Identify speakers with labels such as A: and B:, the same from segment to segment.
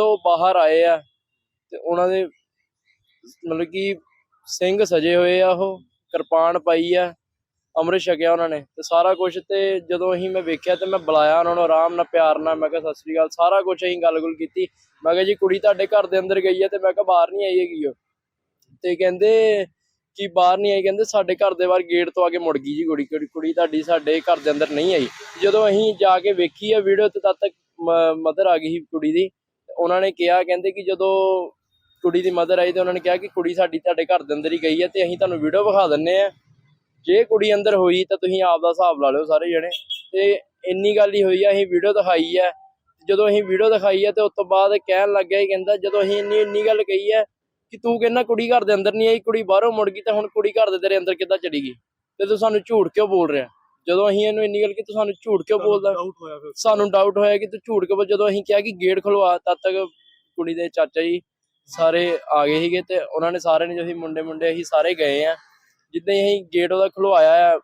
A: ਜਦੋਂ ਬਾਹਰ ਆਏ ਆ ਤੇ ਉਹਨਾਂ ਦੇ ਮਤਲਬ ਕਿ ਸਿੰਘ ਸਜੇ ਹੋਏ ਆ ਉਹ, ਕਿਰਪਾਨ ਪਾਈ ਆ, ਅੰਮ੍ਰਿਤ ਛਕਿਆ ਉਹਨਾਂ ਨੇ ਤੇ ਸਾਰਾ ਕੁਝ ਤੇ ਜਦੋਂ ਅਸੀਂ ਮੈਂ ਵੇਖਿਆ ਤੇ ਮੈਂ ਬੁਲਾਇਆ ਉਹਨਾਂ ਨੂੰ ਆਰਾਮ ਨਾਲ, ਪਿਆਰ ਨਾਲ, ਮੈਂ ਕਿਹਾ, ਸਤਿ ਸ੍ਰੀ ਅਕਾਲ। ਸਾਰਾ ਕੁਝ ਅਸੀਂ ਗੱਲ-ਗੁਲ ਕੀਤੀ। ਮੈਂ ਕਿਹਾ, ਜੀ, ਕੁੜੀ ਤੁਹਾਡੇ ਘਰ ਦੇ ਅੰਦਰ ਗਈ ਹੈ ਤੇ ਮੈਂ ਕਿਹਾ, ਬਾਹਰ ਨਹੀਂ ਆਈ ਹੈਗੀ ਉਹ। ਤੇ ਕਹਿੰਦੇ ਕਿ ਬਾਹਰ ਨਹੀਂ ਆਈ, ਕਹਿੰਦੇ, ਸਾਡੇ ਘਰ ਦੇ ਬਾਹਰ ਗੇਟ ਤੋਂ ਆ ਕੇ ਮੁੜ ਗਈ ਜੀ ਕੁੜੀ। ਕੁੜੀ ਤੁਹਾਡੀ ਸਾਡੇ ਘਰ ਦੇ ਅੰਦਰ ਨਹੀਂ ਆਈ। ਜਦੋਂ ਅਸੀਂ ਜਾ ਕੇ ਵੇਖੀ ਆ ਵੀਡੀਓ, ਤੇ ਤਦ ਤੱਕ ਮਦਰ ਆ ਗਈ ਸੀ ਕੁੜੀ ਦੀ। ਉਹਨਾਂ ਨੇ ਕਿਹਾ, ਕਹਿੰਦੇ ਕਿ ਜਦੋਂ ਕੁੜੀ ਦੀ ਮਦਰ ਆਈ ਤੇ ਉਹਨਾਂ ਨੇ ਕਿਹਾ ਕਿ ਕੁੜੀ ਸਾਡੀ ਤੁਹਾਡੇ ਘਰ ਦੇ ਅੰਦਰ ਹੀ ਗਈ ਹੈ ਤੇ ਅਸੀਂ ਤੁਹਾਨੂੰ ਵੀਡੀਓ ਵਿਖਾ ਦਿੰਨੇ ਆ ਜੇ ਕੁੜੀ ਅੰਦਰ ਹੋਈ ਤਾਂ ਤੁਸੀਂ ਆਪ ਦਾ ਹਿਸਾਬ ਲਾ ਲਿਓ ਸਾਰੇ ਜਣੇ। ਤੇ ਇੰਨੀ ਗੱਲ ਹੀ ਹੋਈ ਆ, ਅਸੀਂ ਵੀਡੀਓ ਦਿਖਾਈ ਹੈ। ਜਦੋਂ ਅਸੀਂ ਵੀਡੀਓ ਦਿਖਾਈ ਹੈ ਤੇ ਉਸ ਤੋਂ ਬਾਅਦ ਕਹਿਣ ਲੱਗ ਗਿਆ ਕਹਿੰਦਾ, ਜਦੋਂ ਅਸੀਂ ਇੰਨੀ ਇੰਨੀ ਗੱਲ ਕਹੀ ਹੈ ਕਿ ਤੂੰ ਕਹਿੰਦਾ ਕੁੜੀ ਘਰ ਦੇ ਅੰਦਰ ਨਹੀਂ ਆਈ, ਕੁੜੀ ਬਾਹਰੋਂ ਮੁੜ ਗਈ ਤਾਂ ਹੁਣ ਕੁੜੀ ਘਰ ਦੇ ਤੇਰੇ ਅੰਦਰ ਕਿੱਦਾਂ ਚਲੀ ਗਈ? ਤੇ ਤੂੰ ਸਾਨੂੰ ਝੂਠ ਕਿਉਂ ਬੋਲ ਰਿਹਾ? ਜਦੋਂ ਅਸੀਂ ਇਹਨੂੰ ਇੰਨੀ ਗੱਲ ਕੀਤੀ ਸਾਨੂੰ ਝੂਠ ਕਿਉਂ ਬੋਲਦਾ? ਸਾਨੂੰ ਡਾਊਟ ਹੋਇਆ ਕਿ ਤੂੰ ਝੂਠ ਕਿਉਂ ਜਦੋਂ ਅਸੀਂ ਕਿਹਾ ਕਿ ਗੇਟ ਖੁਲਵਾ ਤਦ ਤੱਕ ਕੁੜੀ ਦੇ ਚਾਚਾ ਜੀ ਸਾਰੇ ਆ ਗਏ ਸੀਗੇ ਤੇ ਉਹਨਾਂ ਨੇ ਸਾਰੇ ਨੇ ਜਿਹੀ ਮੁੰਡੇ ਮੁੰਡੇ ਅਸੀਂ ਸਾਰੇ ਗਏ ਆ। ਜਿੱਦਾਂ ਹੀ ਅਸੀਂ ਗੇਟ ਉਹਦਾ ਖੁਲਵਾਇਆ ਆ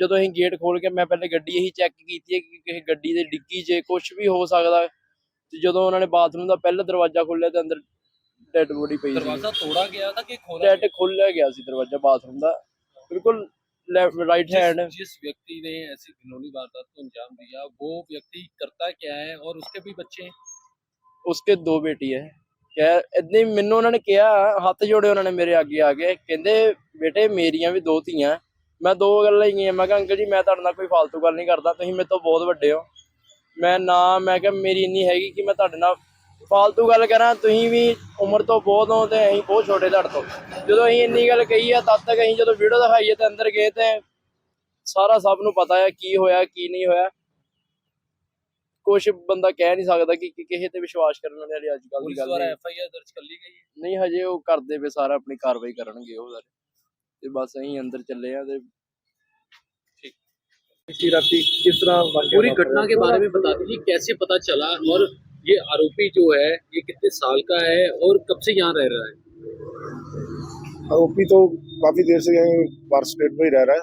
A: ਜਦੋਂ ਅਸੀਂ ਗੇਟ ਖੋਲ ਕੇ ਮੈਂ ਪਹਿਲੇ ਗੱਡੀ ਇਹੀ ਚੈੱਕ ਕੀਤੀ ਹੈ ਕਿ ਕਿਸੇ ਗੱਡੀ ਦੇ ਡਿੱਗੀ ਜੇ ਕੁਝ ਵੀ ਹੋ ਸਕਦਾ। ਤੇ ਜਦੋਂ ਉਹਨਾਂ ਨੇ ਬਾਥਰੂਮ ਦਾ ਪਹਿਲਾ ਦਰਵਾਜ਼ਾ ਖੋਲਿਆ ਤੇ ਅੰਦਰ ਡੈੱਡ ਬੋਡੀ ਪਈ ਸੀ।
B: ਦਰਵਾਜ਼ਾ ਤੋੜਾ ਗਿਆ ਤਾਂ
A: ਕਿ ਖੋਲ੍ਹਿਆ ਗਿਆ? ਸੀ ਦਰਵਾਜ਼ਾ ਬਾਥਰੂਮ ਦਾ। ਬਿਲਕੁਲ राइट हैंड
B: जिस व्यक्ति ने ऐसी घिनौनी वारदात को अंजाम दिया वो व्यक्ति करता क्या है और उसके भी बच्चे
A: ਉਸਕੇ ਦੋ ਬੇਟੀ ਹੈ ਕਹਿ ਇਦਾਂ ਮੈਨੂੰ ਉਹਨਾਂ ਨੇ ਕਿਹਾ ਹੱਥ ਜੋੜੇ ਉਹਨਾਂ ਨੇ ਮੇਰੇ ਅੱਗੇ ਆ ਕੇ ਕਹਿੰਦੇ ਬੇਟੇ ਮੇਰੀਆਂ ਵੀ ਦੋ ਧੀਆਂ ਮੈਂ ਦੋ ਗੱਲਾਂ ਹੀ ਗਈਆਂ ਮੈਂ ਕਿਹਾ ਅੰਕਲ ਜੀ ਮੈਂ ਤੁਹਾਡੇ ਨਾਲ ਕੋਈ ਫਾਲਤੂ ਗੱਲ ਨਹੀਂ ਕਰਦਾ ਤੁਸੀਂ ਮੇਰੇ ਤੋਂ ਬਹੁਤ ਵੱਡੇ ਹੋ ਮੈਂ ਨਾ ਮੈਂ ਕਿਹਾ ਮੇਰੀ ਇੰਨੀ ਹੈਗੀ ਕਿ ਮੈਂ ਤੁਹਾਡੇ ਨਾਲ ਫਾਲਤੂ ਗੱਲ ਕਰਾਂ ਤੁਸੀਂ ਵੀ ਉਮਰ ਤੋਂ ਬਹੁਤ ਹੋ ਤੇ ਅਸੀਂ ਬਹੁਤ ਛੋਟੇ ਤੁਹਾਡੇ ਤੋਂ। ਜਦੋਂ ਅਸੀਂ ਇੰਨੀ ਗੱਲ ਕਹੀ ਆ ਤਦ ਤੱਕ ਅਸੀਂ ਜਦੋਂ ਵੀਡੀਓ ਦਿਖਾਈਏ ਤੇ ਅੰਦਰ ਗਏ ਤੇ ਸਾਰਾ ਸਭ ਨੂੰ ਪਤਾ ਹੈ ਕੀ ਹੋਇਆ ਕੀ ਨਹੀਂ ਹੋਇਆ। ਕੁਝ ਬੰਦਾ ਕਹਿ ਨਹੀਂ ਸਕਦਾ ਕਿ ਕਿਸੇ ਤੇ ਵਿਸ਼ਵਾਸ ਕਰਨ ਵਾਲੀ ਅੱਜ ਕੱਲ ਦੀ ਗੱਲ ਹੈ।
B: ਐਫ ਆਈ ਆਰ ਦਰਜ ਕਰ ਲਈ ਗਈ ਹੈ।
A: ਨਹੀਂ ਹਜੇ ਉਹ ਕਰਦੇ ਪਏ ਸਾਰਾ ਆਪਣੀ ਕਾਰਵਾਈ ਕਰਨਗੇ ਉਹ ਤੇ ਬਸ ਅਸੀਂ ਅੰਦਰ ਚੱਲੇ ਆ ਤੇ
C: ਕਿਸ ਤਰ੍ਹਾਂ किस
B: तरह
C: पूरी
B: घटना के बारे में बता दीजिए कैसे पता चला ये आरोपी जो है ये कितने साल का है और कब से यहाँ रह रहा है?
D: आरोपी तो काफ़ी देर से यहीं स्टेट में ही रह रहा है।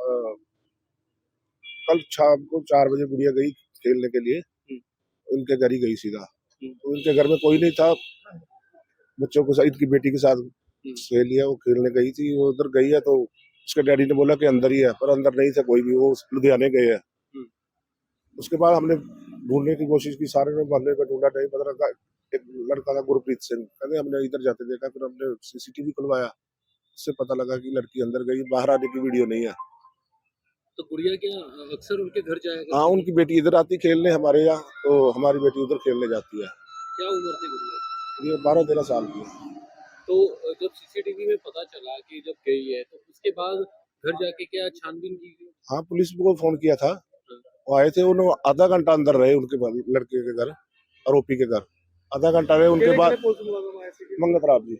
D: अ, कल शाम को चार बजे गुड़िया गई खेलने के लिए। उनके घर ही गई सीधा। तो उनके घर में कोई नहीं था। बच्चों को साथ इनकी बेटी के साथ खेल लिया वो खेलने गई थी। वो उधर गई है तो उसके डैडी ने बोला कि अंदर ही है पर अंदर नहीं था कोई भी। वो लुधियाने गए हैं। उसके बाद हमने ढूँढने की कोशिश की सारे ने मोहल्ले में ढूंढा नहीं पता लगा एक लड़का था गुरप्रीत सिंह। कहते हमने इधर जाते देखा फिर हमने सीसीटीवी खुलवाया। उससे पता लगा कि लड़की अंदर गई बाहर आने की वीडियो नहीं है।
B: तो गुड़िया क्या अक्सर उनके घर करती
D: हाँ उनकी बेटी इधर आती खेलने हमारे यहाँ तो हमारी बेटी उधर खेलने जाती है।
B: क्या उम्र थी गुड़िया?
D: ये बारह तेरह साल की है।
B: तो जब सीसीटीवी में पता चला कि जब गई है तो उसके बाद घर जाके क्या छानबीन की
D: हाँ पुलिस को फ़ोन किया था। वो आए थे उन्होंने आधा घंटा अंदर रहे उनके बाद- लड़के के घर आरोपी के घर आधा घंटा रहे उनके
C: ਕਿਹੜੇ
D: बाद
C: ਕਿਹੜੇ ਪੁਲਿਸ ਮੁਲਾਜ਼ਮ ਆਏ ਸੀ
D: मंगत राव जी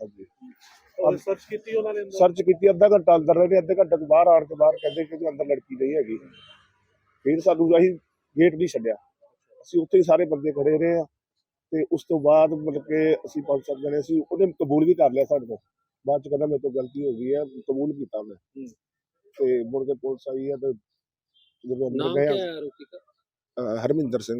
D: हाँ जी
C: ਔਰ ਸਰਚ ਕੀਤੀ ਉਹਨਾਂ ਨੇ ਅੰਦਰ
D: ਸਰਚ ਕੀਤੀ ਅੱਧਾ ਘੰਟਾ ਅੰਦਰ ਰਹੇ ਨੇ ਅੱਧੇ ਘੰਟੇ ਤੋਂ ਬਾਹਰ ਆਣ ਕੇ ਬਾਹਰ ਕਹਿੰਦੇ ਕਿ ਅੰਦਰ ਲੜਕੀ ਨਹੀਂ ਹੈਗੀ ਫਿਰ ਸਾਨੂੰ ਅਸੀਂ ਗੇਟ ਨਹੀਂ ਛੱਡਿਆ ਅਸੀਂ ਉੱਥੇ ਹੀ ਸਾਰੇ ਬੰਦੇ ਖੜੇ ਰਹੇ ਆ ਤੇ ਉਸ ਤੋਂ ਬਾਅਦ ਮਤਲਬ ਕਿ ਅਸੀਂ ਪੰਜ ਸੱਤ ਜਣੇ ਸੀ ਉਹਨੇ ਕਬੂਲ ਵੀ ਕਰ ਲਿਆ ਸਾਡੇ ਤੋਂ ਬਾਅਦ ਚ ਕਹਿੰਦਾ ਮੇਰੇ ਤੋਂ ਗਲਤੀ ਹੋ ਗਈ ਹੈ ਕਬੂਲ ਕੀਤਾ ਮੈਂ ਤੇ ਮੁੜ ਕੇ ਪੁਲਿਸ ਆਈ ਹੈ ਤੇ ਜਦੋਂ ਅੰਦਰ
B: नाम
D: ਗਏ
B: क्या है आरोपी का
D: ਅ, ਹਰਮਿੰਦਰ ਸਿੰਘ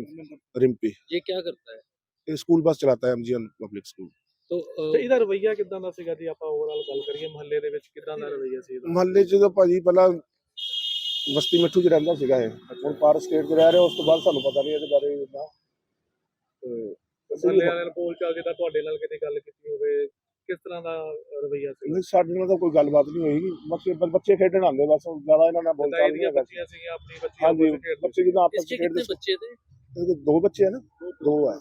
D: ਰਿੰਪੀ
B: ये क्या करता है
D: ਇਹ ਸਕੂਲ ਬੱਸ ਚਲਾਤਾ ਹੈ ਐਮਜੀਐਨ ਪਬਲਿਕ ਸਕੂਲ
B: तो अ,
C: ਤੇ ਇਹਦਾ ਰਵਈਆ ਕਿਦਾਂ ਦਾ ਸੀਗਾ ਜੀ ਆਪਾਂ ਓਵਰਆਲ ਗੱਲ ਕਰੀਏ ਮਹੱਲੇ ਦੇ ਵਿੱਚ ਕਿਦਾਂ ਦਾ ਰਵਈਆ ਸੀ ਇਹਦਾ
D: ਮਹੱਲੇ 'ਚ ਤਾਂ ਭਾਜੀ ਪਹਿਲਾਂ ਬਸਤੀ ਮਿੱਠੂ 'ਚ ਰਹਿੰਦਾ ਸੀਗਾ ਇਹ ਹੁਣ ਪਾਰ ਸਟੇਟ 'ਚ ਰਹਿ ਰਿਹਾ ਉਸ ਤੋਂ ਬਾਅਦ ਸਾਨੂੰ ਪਤਾ ਨਹੀਂ ਇਹਦੇ ਬਾਰੇ ਇੰਨਾ ਤੇ ਅਸੀਂ
C: ਮਹੱਲੇ ਵਾਲਿਆਂ ਨੇ ਬੋਲ ਚਾਲ ਕਿਦਾਂ ਤੁਹਾਡੇ ਨਾਲ ਕਿਤੇ ਗੱਲ ਕੀਤੀ ਹੋਵੇ ਕਿਸ ਤਰ੍ਹਾਂ ਦਾ ਰਵਈਆ ਸੀ
D: ਨਹੀਂ ਸਾਡੇ ਨਾਲ ਤਾਂ ਕੋਈ ਗੱਲਬਾਤ ਨਹੀਂ ਹੋਈ ਬੱਚੇ ਬ- ਬੱਚੇ ਖੇਡਣ ਆਉਂਦੇ ਬਸ ਜ਼ਿਆਦਾ ਇਹਨਾਂ ਨਾਲ ਬੋਲ
C: ਬਤਾਈ
D: ਚਾਲ ਨਹੀਂ
C: ਦੀਆਂ
D: ਹੈਗਾ
C: ਬੱਚੀਆਂ ਸੀਗੀਆਂ ਆਪਣੀ ਬੱਚੀਆਂ
D: ਹਾਂਜੀ
C: ਆਪਸ ਵਿੱਚ ਖੇਡਦੇ
D: ਬੱਚੇ ਜਿਹਨਾਂ ਆਪਸ
B: इसके
D: ਵਿੱਚ ਖੇਡਦੇ
B: कितने बच्चे थे
D: ਸੀ। ਇਹਦੇ ਦੋ ਬੱਚੇ ਹੈ ਨਾ ਦੋ ਹੈ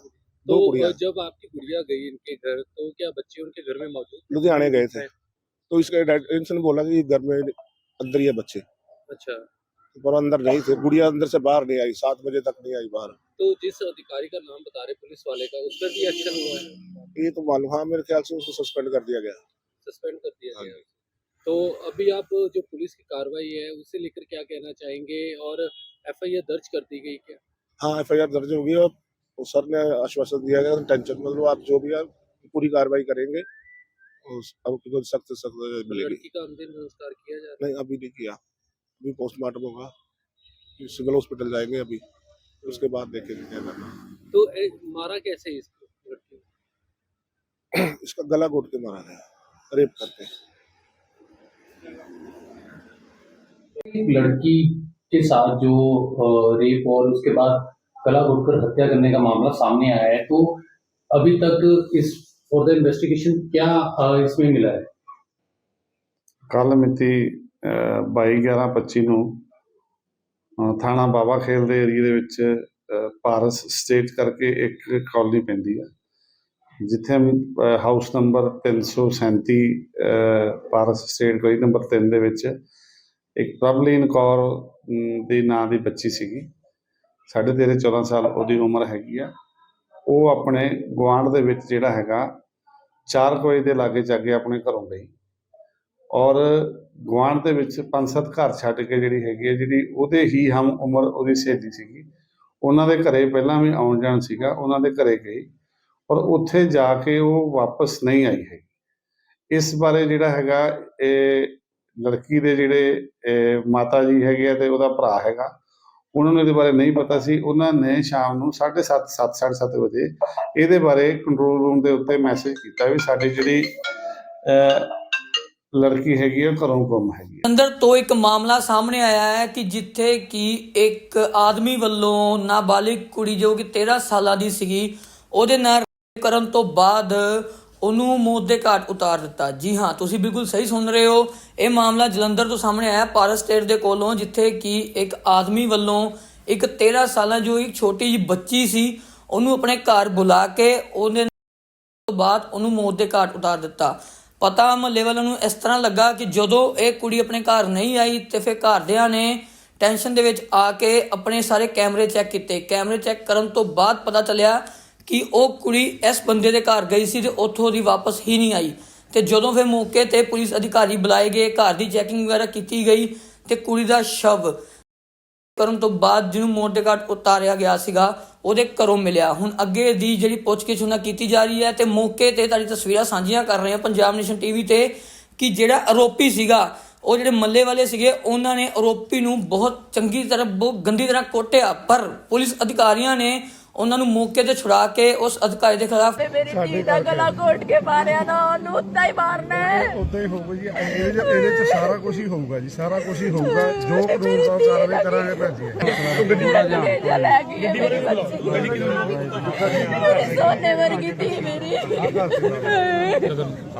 B: तो
D: दो गुड़िया
B: अ, जब आपकी गुड़िया गई इनके घर तो क्या बच्चे उनके घर में मौजूद
D: लुधियाने गए थे तो इसके डैड- इनसे बोला कि घर में अंदर ही है बच्चे
B: अच्छा
D: पर अंदर नहीं थे गुड़िया अंदर से बाहर नहीं आई सात बजे तक नहीं आई बाहर
B: तो जिस अधिकारी का नाम बता रहे पुलिस वाले का उस पर भी एक्शन हुआ है
D: ये तो मालूम हाँ मेरे ख्याल से उसको सस्पेंड कर दिया गया।
B: सस्पेंड कर दिया
D: हाँ।
B: गया। तो अभी आप जो पुलिस की कार्रवाई है उसे लेकर क्या कहना चाहेंगे? और एफआईआर दर्ज कर दी गई क्या?
D: हाँ एफ़ आई आर दर्ज होगी और वो सर ने आश्वासन दिया गया टेंशन मतलब आप जो भी है पूरी कार्रवाई करेंगे अब उनको सख्त सख्त मिलेगी।
B: लड़की का अंतिम संस्कार किया जा
D: नहीं अभी नहीं किया। अभी पोस्टमार्टम होगा। सिविल हॉस्पिटल जाएँगे अभी उसके बाद देखेंगे क्या करना
B: तो ए, मारा कैसे इसको?
D: इसका गला घोट के मारा गया रेप करके
E: एक लड़की के साथ जो अ, रेप और उसके बाद गला घोटकर हत्या करने का मामला सामने आया है तो अभी तक इस फॉर द इन्वेस्टिगेशन क्या अ, इसमें मिला है
F: ਕੱਲ ਮਿਤੀ 22/11/25 ਨੂੰ ਅ, ਥਾਣਾ ਬਾਬਾ ਖੇਲ ਦੇ ਏਰੀਏ ਦੇ ਵਿੱਚ ਅ, ਪਾਰਸ ਸਟੇਟ ਕਰਕੇ ਇੱਕ ਕਾਲਨੀ ਪੈਂਦੀ ਹੈ ਜਿੱਥੇ ਅ, ਹਾਊਸ ਨੰਬਰ 337 ਅ, ਪਾਰਸ ਸਟੇਟ ਗਲੀ ਨੰਬਰ 3 ਦੇ ਵਿੱਚ ਇੱਕ ਪ੍ਰਭਲੀਨ ਕੌਰ ਅਮ, ਦੇ ਨਾਂ ਦੀ ਬੱਚੀ ਸੀਗੀ। ਸਾਢੇ ਤੇਰਾਂ 14 ਸਾਲ ਉਹਦੀ ਉਮਰ ਹੈਗੀ ਆ। ਉਹ ਆਪਣੇ ਗੁਆਂਢ ਦੇ ਵਿੱਚ ਜਿਹੜਾ ਹੈਗਾ 4 ਵਜੇ ਦੇ ਲਾਗੇ ਜਾਗੇ ਆਪਣੇ ਘਰੋਂ ਗਈ। ਔਰ ਗੁਆਂਢ ਦੇ ਵਿੱਚ ਪੰਜ ਸੱਤ ਘਰ ਛੱਡ ਕੇ ਜਿਹੜੀ ਹੈਗੀ ਹੈ ਜਿਹੜੀ ਉਹਦੇ ਹੀ ਹਮ ਉਮਰ ਉਹਦੀ ਸਹੇਲੀ ਸੀਗੀ। ਉਹਨਾਂ ਦੇ ਘਰੇ ਪਹਿਲਾਂ ਵੀ ਆਉਣ ਜਾਣ ਸੀਗਾ ਉਹਨਾਂ ਦੇ ਘਰੇ ਗਈ। ਔਰ ਉੱਥੇ ਜਾ ਕੇ ਉਹ ਵਾਪਸ ਨਹੀਂ ਆਈ ਹੈ ਇਸ ਬਾਰੇ ਜਿਹੜਾ ਹੈਗਾ ਇਹ ਲੜਕੀ ਦੇ ਜਿਹੜੇ ਮਾਤਾ ਜੀ ਹੈਗੇ ਆ ਤੇ ਉਹਦਾ ਭਰਾ ਹੈਗਾ ਉਹਨਾਂ ਨੂੰ ਇਹਦੇ ਬਾਰੇ ਨਹੀਂ ਪਤਾ ਸੀ। ਉਹਨਾਂ ਨੇ ਸ਼ਾਮ ਨੂੰ 7:30 7:30 ਵਜੇ ਇਹਦੇ ਬਾਰੇ ਕੰਟਰੋਲ ਰੂਮ ਦੇ ਉੱਤੇ ਮੈਸੇਜ ਕੀਤਾ ਵੀ ਸਾਡੀ ਜਿਹੜੀ ਅਹ, ਲੜਕੀ ਹੈਗੀ ਆ ਘਰੋਂ ਗੁੰਮ ਹੈਗੀ
G: ਅੰਦਰ ਤੋਂ ਇੱਕ ਮਾਮਲਾ ਸਾਹਮਣੇ ਆਇਆ ਹੈ ਕਿ ਜਿੱਥੇ ਕਿ ਇੱਕ ਆਦਮੀ ਵੱਲੋਂ ਨਾਬਾਲਿਗ ਕੁੜੀ ਜੋ ਕਿ 13 ਸਾਲਾਂ ਦੀ ਸੀਗੀ ਉਹਦੇ ਨਾਲ ਕਰਨ ਤੋਂ ਬਾਅਦ ਉਹਨੂੰ ਮੌਤ ਦੇ ਘਾਟ ਉਤਾਰ ਦਿੱਤਾ। ਜੀ ਹਾਂ, ਤੁਸੀਂ ਬਿਲਕੁਲ ਸਹੀ ਸੁਣ ਰਹੇ ਹੋ। ਇਹ ਮਾਮਲਾ ਜਲੰਧਰ ਤੋਂ ਸਾਹਮਣੇ ਆਇਆ, ਪਾਰਸ ਸਟੇਟ ਦੇ ਕੋਲੋਂ, ਜਿੱਥੇ ਕਿ ਇੱਕ ਆਦਮੀ ਵੱਲੋਂ ਇੱਕ 13 ਸਾਲਾਂ ਜੋ ਇੱਕ ਛੋਟੀ ਜਿਹੀ ਬੱਚੀ ਸੀ, ਉਹਨੂੰ ਆਪਣੇ ਘਰ ਬੁਲਾ ਕੇ ਉਹਦੇ ਤੋਂ ਬਾਅਦ ਉਹਨੂੰ ਮੌਤ ਦੇ ਘਾਟ ਉਤਾਰ ਦਿੱਤਾ। ਪਤਾ ਮਹੱਲੇ ਵਾਲਿਆਂ ਨੂੰ ਇਸ ਤਰ੍ਹਾਂ ਲੱਗਾ ਕਿ ਜਦੋਂ ਇਹ ਕੁੜੀ ਆਪਣੇ ਘਰ ਨਹੀਂ ਆਈ, ਤੇ ਫਿਰ ਘਰਦਿਆਂ ਨੇ ਟੈਨਸ਼ਨ ਦੇ ਵਿੱਚ ਆ ਕੇ ਆਪਣੇ ਸਾਰੇ ਕੈਮਰੇ ਚੈੱਕ ਕੀਤੇ। ਕੈਮਰੇ ਚੈੱਕ ਕਰਨ ਤੋਂ ਬਾਅਦ ਪਤਾ ਚੱਲਿਆ ਕਿ ਉਹ ਕੁੜੀ ਇਸ ਬੰਦੇ ਦੇ ਘਰ ਗਈ ਸੀ ਤੇ ਉੱਥੋਂ ਦੀ ਵਾਪਸ ਹੀ ਨਹੀਂ ਆਈ। ਤੇ ਜਦੋਂ ਫਿਰ ਮੌਕੇ ਤੇ ਪੁਲਿਸ ਅਧਿਕਾਰੀ ਬੁਲਾਏ ਗਏ, ਘਰ ਦੀ ਚੈਕਿੰਗ ਵਗੈਰਾ ਕੀਤੀ ਗਈ ਤੇ ਕੁੜੀ ਦਾ ਸ਼ਵ ਕਰਨ ਤੋਂ ਬਾਅਦ ਜਿਹਨੂੰ ਮੌਤ ਦੇ ਘਾਟ ਉਤਾਰਿਆ ਗਿਆ ਸੀਗਾ, ਉਹਦੇ ਘਰੋਂ ਮਿਲਿਆ। ਹੁਣ ਅੱਗੇ ਦੀ ਜਿਹੜੀ ਪੁੱਛਗਿੱਛ ਉਹਨਾਂ ਕੀਤੀ ਜਾ ਰਹੀ ਹੈ ਤੇ ਮੌਕੇ ਤੇ ਤੁਹਾਡੀ ਤਸਵੀਰਾਂ ਸਾਂਝੀਆਂ ਕਰ ਰਹੇ ਹਾਂ ਪੰਜਾਬ ਨੇਸ਼ਨ ਟੀਵੀ ਤੇ ਕਿ ਜਿਹੜਾ ਆਰੋਪੀ ਸੀਗਾ, ਉਹ ਜਿਹੜੇ ਮੱਲੇ ਵਾਲੇ ਸੀਗੇ, ਉਹਨਾਂ ਨੇ ਆਰੋਪੀ ਨੂੰ ਬਹੁਤ ਚੰਗੀ ਤਰ੍ਹਾਂ, ਬਹੁਤ ਗੰਦੀ ਤਰ੍ਹਾਂ ਕੋਟਿਆ। ਪਰ ਪੁਲਿਸ ਅਧਿਕਾਰੀਆਂ ਨੇ ਉਹਨਾਂ ਨੂੰ ਮੌਕੇ ਤੇ ਛੁਡਾ ਕੇ ਉਸ ਅਧਿਕਾਰੀ ਦੇ ਖਿਲਾਫ
H: ਮੇਰੀ ਧੀ ਦਾ ਗਲਾ ਘੋਟ ਕੇ ਮਾਰਿਆ ਨਾ ਉਹਨੂੰ ਉੱਦਾਂ ਹੀ ਮਾਰਨਾ ਹੈ।
I: ਉਦਾਂ ਹੀ ਹੋਊਗਾ ਜੀ। ਇਹਦੇ ਚ ਇਹਦੇ ਚ ਸਾਰਾ ਕੁਝ ਹੀ ਹੋਊਗਾ ਜੀ ਸਾਰਾ ਕੁਝ ਹੀ ਹੋਊਗਾ। ਜੋ ਕਾਨੂੰਨ ਦਾ ਕਾਰਵਾਈ ਕਰਾਂਗੇ ਭੈਣ ਜੀ
H: ਗੱਡੀ ਲੈ ਗਈ ਹੈ ਮੇਰੀ ਬੱਚੀ ਮੇਰੀ ਸੋਨੇ ਵਰਗੀ ਧੀ ਮੇਰੀ।
I: ਆਪ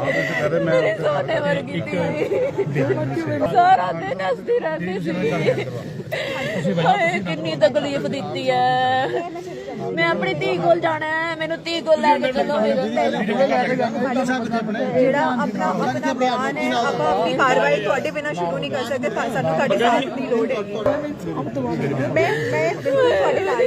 I: ਇਸ ਕਰੇ ਮੈਂ
H: ਮੇਰੀ ਸੋਨੇ ਵਰਗੀ ਧੀ। ਸਾਰਾ ਦਿਨ ਹੱਸਦੀ ਰਹਿੰਦੀ ਸੀ। ਹਾਏ, ਕਿੰਨੀ ਤਕਲੀਫ ਦਿੱਤੀ ਹੈ ਮੈਂ ਆਪਣੀ ਧੀ ਕੋਲ ਜਾਣਾ ਹੈ ਮੈਨੂੰ ਧੀ ਕੋਲ ਲੈ ਕੇ ਚੱਲੋ।
J: ਜਿਹੜਾ ਆਪਣਾ ਆਪਣਾ ਬਿਆਨ ਹੈ ਆਪਾਂ ਆਪਣੀ ਕਾਰਵਾਈ ਤੁਹਾਡੇ ਬਿਨਾਂ ਸ਼ੁਰੂ ਨਹੀਂ ਕਰ ਸਕਦੇ ਸਾਨੂੰ ਤੁਹਾਡੇ ਸਾਥ ਦੀ ਲੋੜ ਹੈ ਮੈਂ ਮੈਂ ਬਿਲਕੁਲ ਤੁਹਾਡੇ ਨਾਲ